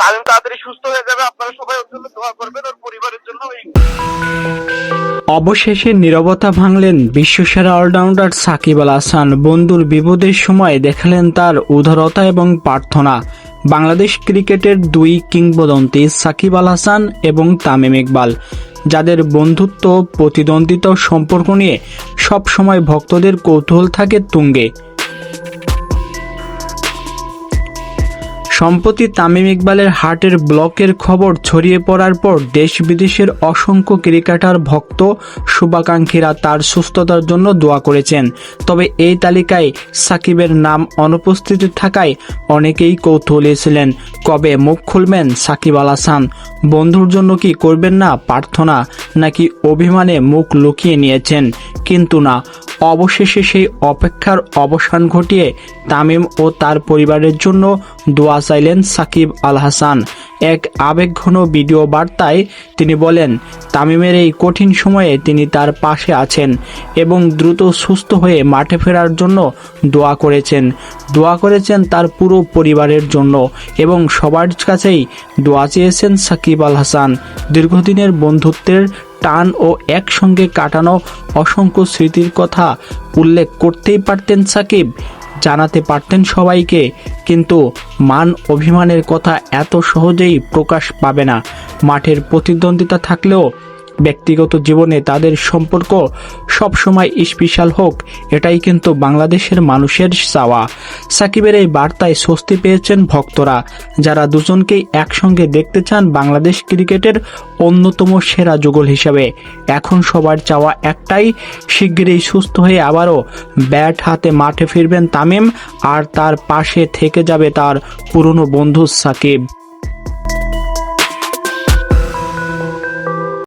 তাড়াতাড়ি সুস্থ হয়ে যাবে। আপনারা সবাই ওর জন্য দোয়া করবেন, ওর পরিবারের জন্য অবশেষে নীরবতা ভাঙলেন বিশ্বসেরা অলরাউন্ডার সাকিব আল হাসান। বন্ধুর বিপদের সময় দেখালেন তার উদারতা এবং প্রার্থনা। বাংলাদেশ ক্রিকেটের দুই কিংবদন্তি সাকিব আল হাসান এবং তামিম ইকবাল, যাদের বন্ধুত্ব প্রতিদ্বন্দ্বিতা সম্পর্ক নিয়ে সবসময় ভক্তদের কৌতূহল থাকে তুঙ্গে। সম্প্রতি তামিম ইকবালের হার্টের ব্লকের খবর ছড়িয়ে পড়ার পর দেশ বিদেশের অসংখ্য ক্রিকেটার ভক্ত শুভাকাঙ্ক্ষীরা তার সুস্থতার জন্য দোয়া করেছেন। তবে এই তালিকায় সাকিবের নাম অনুপস্থিত থাকায় অনেকেই কৌতূহলী ছিলেন কবে মুখ খুলবেন সাকিব আল হাসান? বন্ধুর জন্য কি করবেন না প্রার্থনা? নাকি অভিমানে মুখ লুকিয়ে নিয়েছেন? কিন্তু না অবশেষে সেই অপেক্ষার অবসান ঘটিয়ে তামিম ও তার পরিবারের জন্য দোয়া চাইলেন সাকিব আল হাসান। এক আবেগঘন ভিডিও বার্তায় তিনি বলেন, তামিমের এই কঠিন সময়ে তিনি তার পাশে আছেন এবং দ্রুত সুস্থ হয়ে মাঠে ফেরার জন্য দোয়া করেছেন। দোয়া করেছেন তার পুরো পরিবারের জন্য এবং সবার কাছেই দোয়া চেয়েছেন সাকিব আল হাসান। দীর্ঘদিনের বন্ধুত্বের টান ও একসঙ্গে কাটানো অসংখ্য স্মৃতির কথা উল্লেখ করতেই পারতেন সাকিব, জানাতে পারতেন সবাইকে। কিন্তু মান অভিমানের কথা এত সহজেই প্রকাশ পাবে না। মাঠের প্রতিদ্বন্দ্বিতা থাকলেও ব্যক্তিগত জীবনে তাদের সম্পর্ক সবসময় স্পেশাল হোক, এটাই কিন্তু বাংলাদেশের মানুষের চাওয়া। সাকিবের এই বার্তায় স্বস্তি পেয়েছেন ভক্তরা, যারা দুজনকেই একসঙ্গে দেখতে চান বাংলাদেশ ক্রিকেটের অন্যতম সেরা যুগল হিসেবে। এখন সবার চাওয়া একটাই, শিগগিরই সুস্থ হয়ে আবারও ব্যাট হাতে মাঠে ফিরবেন তামিম, আর তার পাশে থেকে যাবে তার পুরনো বন্ধু সাকিব।